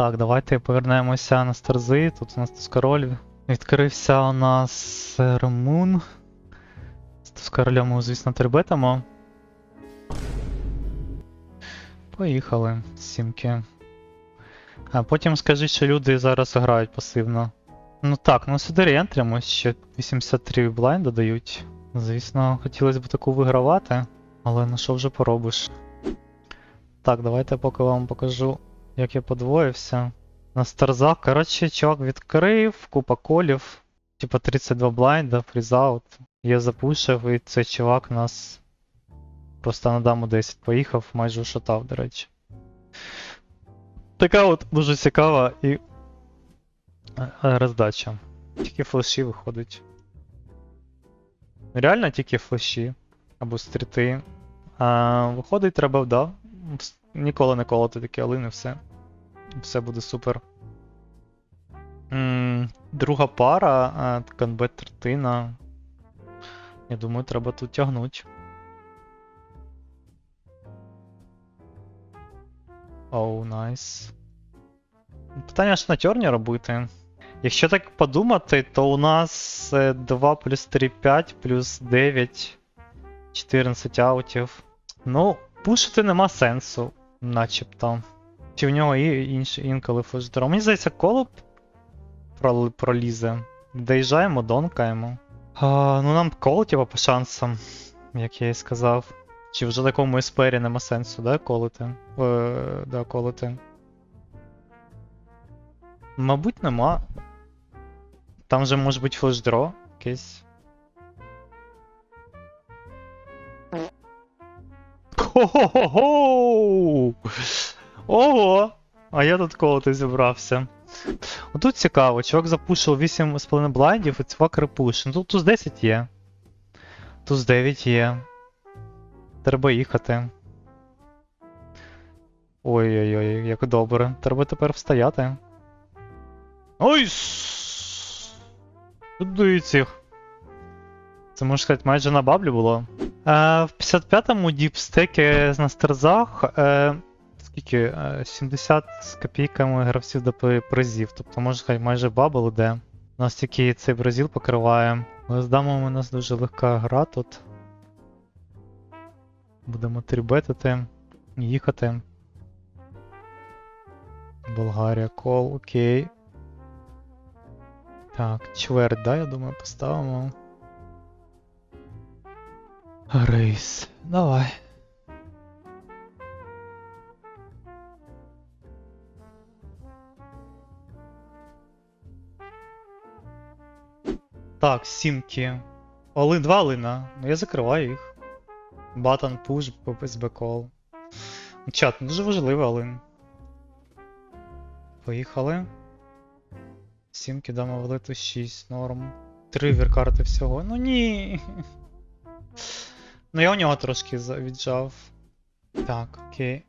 Так, давайте повернемося на старзи. Тут у нас Тускароль. Відкрився у нас Ремун. З Тускаролем ми, звісно, трибетимо. Поїхали, сімки. А потім скажи, що люди зараз грають пасивно. Ну так, ну сюди реєнтримось, ще 83 блайнда дають. Звісно, хотілося б таку вигравати, але на що вже поробиш. Так, давайте поки вам покажу, як я подвоївся. На старзах, коротше, чувак відкрив, купа колів. Типа 32 блайнда, фрізаут. Я запушив, і цей чувак нас просто на даму 10 поїхав, майже ушатав, до речі. Така от дуже цікава і е, роздача. Тільки флеші виходить. Реально тільки флеші або стріти. А, виходить, треба, да. Ніколи не колоти такі алини, все. Все буде супер. Друга пара, канбет третина. Я думаю, треба тут тягнуть. Оу, найс. Питання ж на тьорні робити. Якщо так подумати, то у нас е, 2 плюс 3 5 плюс 9 14 аутів. Ну, пушити нема сенсу, начебто. Чи в нього і інші інколи флешдро. Мені здається, прол- пролізе. Доїжджаємо, донкаємо. А, ну нам кол, типа, по шансам, як я і сказав. Чи вже такому еспері нема сенсу, да, колити? Е, да, колити. Мабуть, нема. Там же може бути флешдро якесь. Хо-хо-хо! Ого! А я тут колоти зібрався. Отут цікаво, чувак запушив 8,5 блайндів і чувак репуш. Ну тут туз 10 є. Туз 9 є. Треба їхати. Ой-ой-ой, як добре. Треба тепер встояти. Ой! дують їх. Це можна сказати, майже на баблі було. Е, в 55-му діпстекі на стерзах. Е, скільки? Е, 70 з копійками гравців до при- призів. Тобто, можна сказати, майже бабл іде. У нас тільки цей бразил покриває. Але з дамами у нас дуже легка гра тут. Будемо трібетити, їхати. Болгарія, кол, окей. Так, чверть, да, я думаю, поставимо. Рейс. Давай. Так, сімки. Олин, два лина. Ну я закриваю їх. Батон пуш, СБ кол. Чат, ну, дуже важливий Олин. Поїхали. Сімки дамо велиту 6, норм. Три віркарти всього. Ну ні. Ну я у нього трошки віджав. Так, окей.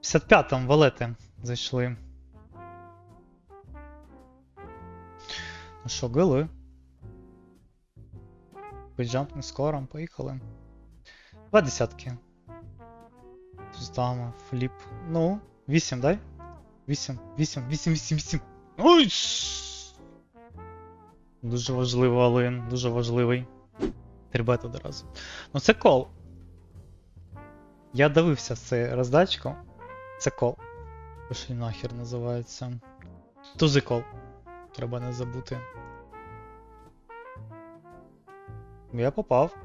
55 там валети зайшли. Ну що, гили? Піджампним скором, поїхали. Два десятки. Туздама, фліп. Ну, 8, дай? 8, 8, 8, 8, 8. Ой! Дуже важливий Алин, дуже важливий. Трибет одразу. Ну це кол. Я дивився це роздачку. Це кол. Пошли нахер називається. Тузи кол. Треба не забути. Я попав.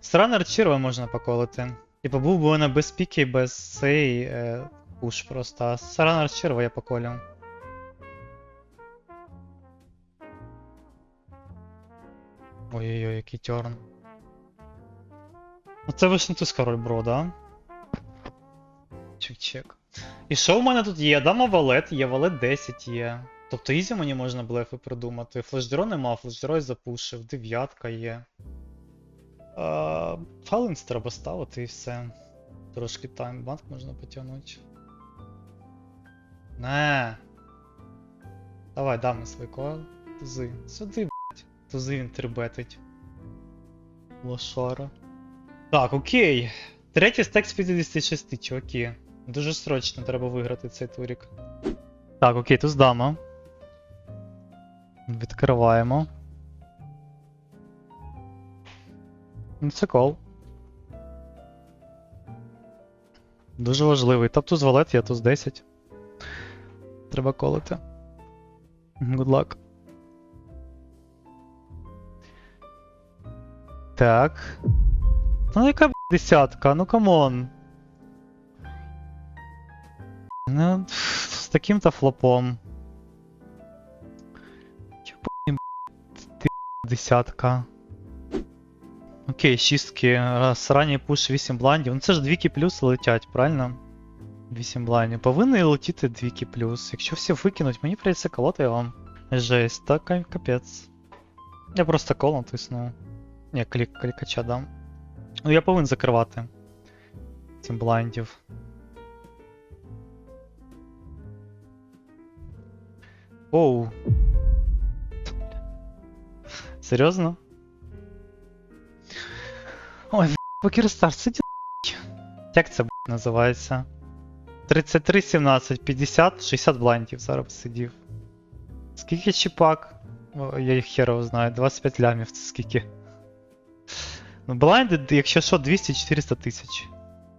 Странер черви можна поколити. Типа був би вона без піки, без цей е, пуш просто. А Странер черва я поколю. Ой-ой-ой, який тьорн. Ну це вишнути король бро, да? Чек-чек. І що в мене тут є? Дама валет, є валет 10 є. Тобто ізі мені можна блефи придумати. Флешдро нема, флешдро я запушив, дев'ятка є. А, Фалинс треба ставити і все. Трошки таймбанк можна потягнути. Не. Давай, дами свій койл. Тузи. Сюди, Тузи він трибетить. Лошара. Так, окей. Третій стек з 56, чуваки. Дуже срочно треба виграти цей турік. Так, окей, тут дама. Відкриваємо. Ну, Це кол. Дуже важливий. Топ туз валет, я туз 10. Треба колити. Good luck. Так. Ну яка б десятка? Ну камон. Ну, з таким-то флопом. Чого б, ти десятка. Окей, шістки. Раз ранній пуш 8 блайндів. Ну це ж двіки плюс летять, правильно? 8 блайндів. Повинні летіти двіки плюс. Якщо всі викинуть, мені прийдеться колоти вам. Жесть, так кай- капець. Я просто кол натисну. Ні, клік, клікача дам. Ну я повинен закривати. Цим блайндів. Оу. Серйозно? Ой, Покерстар, це ді... Як це б**, називається? 33, 17, 50, 60 блайндів зараз сидів. Скільки чіпак? О, я їх херово знаю, 25 лямів, це скільки. Ну, блайнди, якщо що, 200-400 тисяч.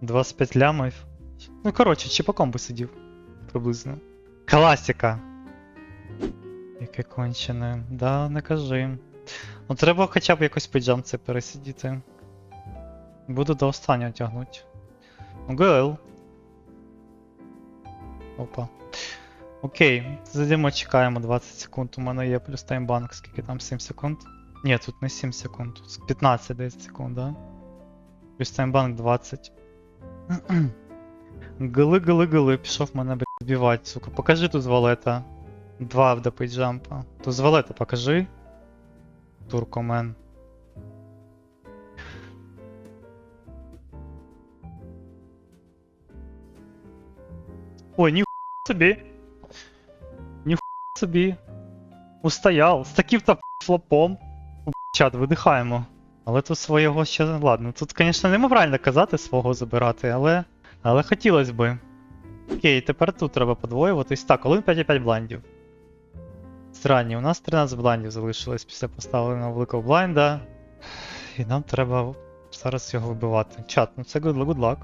25 лямів. Ну, коротше, чіпаком би сидів. Приблизно. Класика. Яке кончене. Да, не кажи. Ну треба хоча б якось це пересидіти. Буду до останнього тягнути. Ну, ГЛ. Опа. Окей, зайдемо, чекаємо 20 секунд. У мене є плюс таймбанк, скільки там 7 секунд. Ні, тут не 7 секунд, тут 15 10 секунд, да? Плюс таймбанк 20. Гили, гили, гили, пішов мене блядь, збивати, сука. Покажи тут з валета. Два до пейджампа. Тут з валета покажи. Туркомен. Ой, ні собі. Ні собі. Устояв. З таким-то флопом. Чат, видихаємо. Але тут свого ще ладно. Тут, звісно, не правильно казати свого забирати, але. Але хотілося би. Окей, тепер тут треба подвоюватись. Так, один 5,5 блайндів. Странні, у нас 13 блайндів залишилось після поставленого великого блайнда. І нам треба зараз його вибивати. Чат, ну це good, good luck.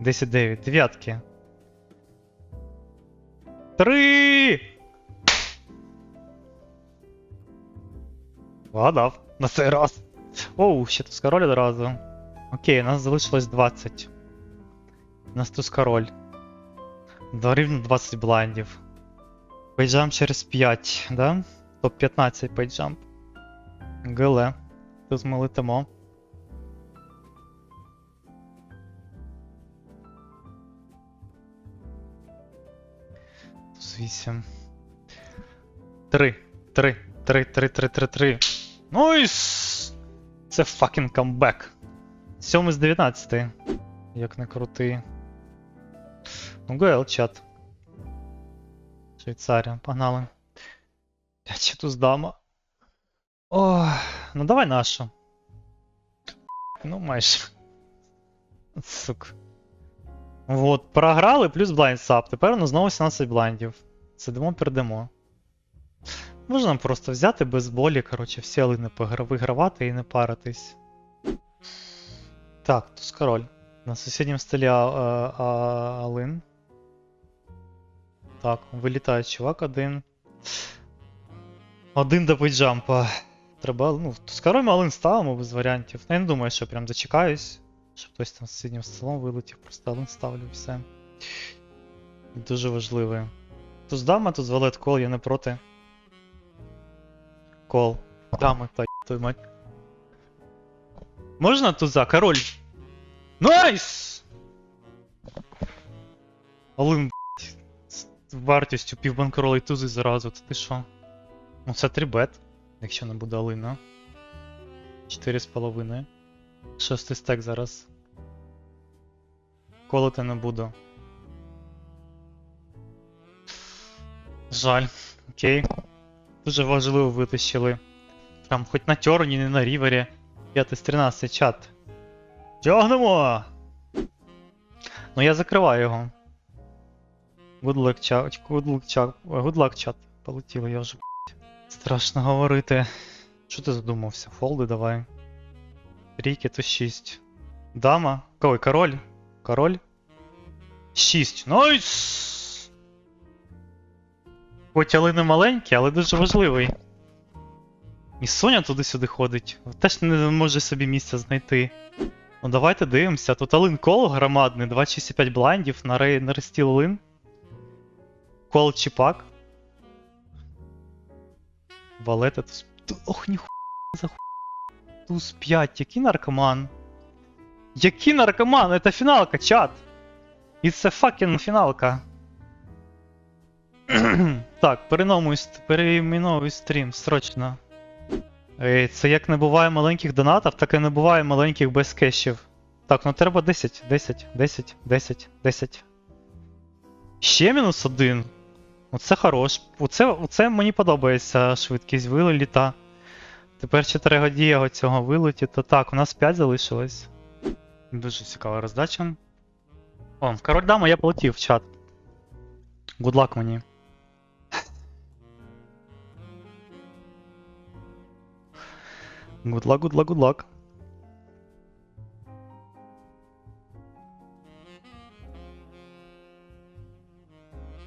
10-9, дев'ятки. Три! Вгадав. На цей раз. Оу, ще тут король одразу. Окей, у нас залишилось 20. У нас тут король. До рівно 20 блайндів. Пейджамп через 5, да? Топ-15 пейджамп. ГЛ. Тут ми летимо. Тут 8. 3. 3. 3, 3, 3, 3, 3. Нойс! Це fucking камбек. 7 з 19. Як не крутий. Ну, ГЛ чат. Швейцарія, погнали. Я чи тут здама. Ох, ну давай нашу. Ну, майже. Сука. Вот, програли плюс блайнд сап. Тепер у нас знову 17 блайндів. Сидимо, передамо. Можна просто взяти без болі, коротше, всі погра- вигравати і не паритись. Так, туз король. На сусідньому столі а, а, а, Алин. Так, вилітає чувак один. Один до пейджампа. Треба, ну, туз король ми Алин ставимо без варіантів. Ну, я не думаю, що прям дочекаюсь. Щоб хтось там з сусіднім столом вилетів, просто Алин ставлю все. Дуже важливий. Туз дама, тут валет кол, я не проти. Кол. Дама, та твою мать. Можна туза? Король. Найс! Алин, блядь, з вартістю півбанкрола і тузи зразу, ти що? Ну це 3 бет, якщо не буде Алина. 4,5. Шостий стек зараз. Колоти не буду. Жаль. Окей. Дуже важливо витащили. Там хоч на тьорні, не на рівері. 5 з 13 чат. Тягнемо! Ну я закриваю його. Good luck, чат. Good luck, чат. Good luck, чат. Полетіло, я вже. Страшно говорити. Що ти задумався? Фолди давай. Трійки то 6. Дама. Ой, король. Король. 6. Найс! Хоч але не маленький, але дуже важливий. І Соня туди-сюди ходить. Теж не може собі місця знайти. Ну давайте дивимося. Тут Алин кол громадний, 265 блайндів на, рей... на. Кол чіпак. Валета туз. Ту- Ох, ніхуя за ху... Туз 5, який наркоман. Який наркоман? Это фіналка, чат. It's a fucking фіналка. так, переіменовуй стрім, срочно. Ей, це як не буває маленьких донатів, так і не буває маленьких без кешів. Так, ну треба 10, 10, 10, 10, 10. Ще мінус один. Оце хорош. Оце, оце мені подобається швидкість виліта. Тепер 4 годіє цього вилетіти. Так, у нас 5 залишилось. Дуже цікава роздача. О, король дама, я полетів в чат. Good luck мені. Good luck, good luck, good luck.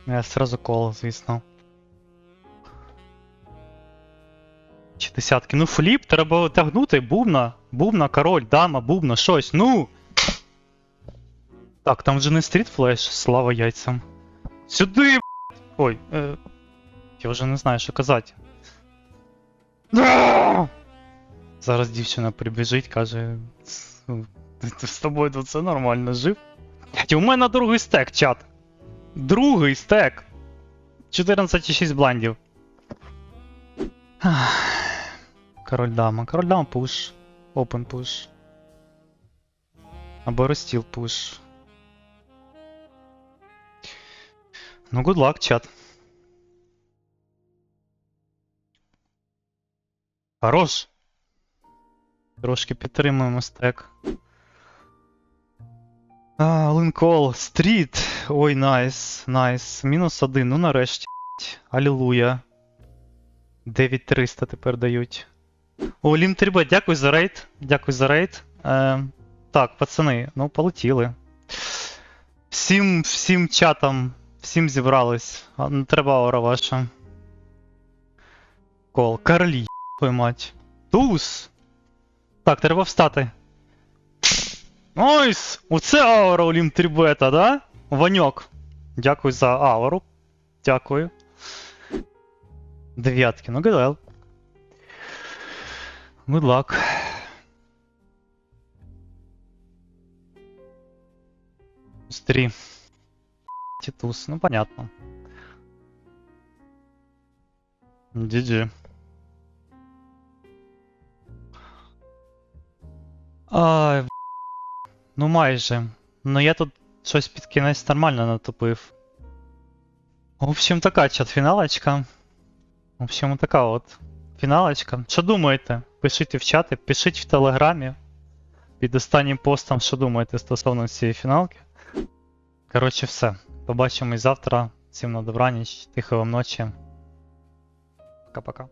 Я сразу кол, звісно. Чи десятки. Ну, фліп, треба тягнути, бубна, бубна, король, дама, бубна, щось, ну. Так, там вже не стріт флеш, слава яйцям. Сюди, б***ь! Ой, е... я вже не знаю, що казати. Да! Зараз дівчина прибіжить, каже. «С- ну, «Ти З тобою тут все нормально жив. Блядь, у мене другий стек, чат. Другий стек. 14,6 бландів. Ах. Король дама. Король дама пуш. Open пуш. Або розстіл пуш. Ну, good luck, чат. Хорош. Трошки підтримуємо стек. А, Линкол, стріт. Ой, найс, найс. Мінус один, ну нарешті. Алілуя. 9300 тепер дають. О, Лім 3 дякую за рейд. Дякую за рейд. Е, так, пацани, ну полетіли. Всім, всім чатам, всім зібрались. Не треба аура ваша. Кол. Карлі, твою мать. Туз! Так, треба встати. Найс! Оце аура у Лім 3 да? Ваньок. Дякую за ауру. Дякую. Дев'ятки, ну гадал. Good luck. Три. Титус, ну понятно. GG. В- ну майже. Ну я тут щось під кінець нормально натопив. В общем, така чат-фіналочка. В общем, така от фіналочка. Що думаєте? Пишіть в чати, пишіть в телеграмі. Під останнім постом, що думаєте стосовно цієї фіналки. Коротше, все. Побачимось завтра. Всім на добраніч, тихої вам ночі. Пока-пока.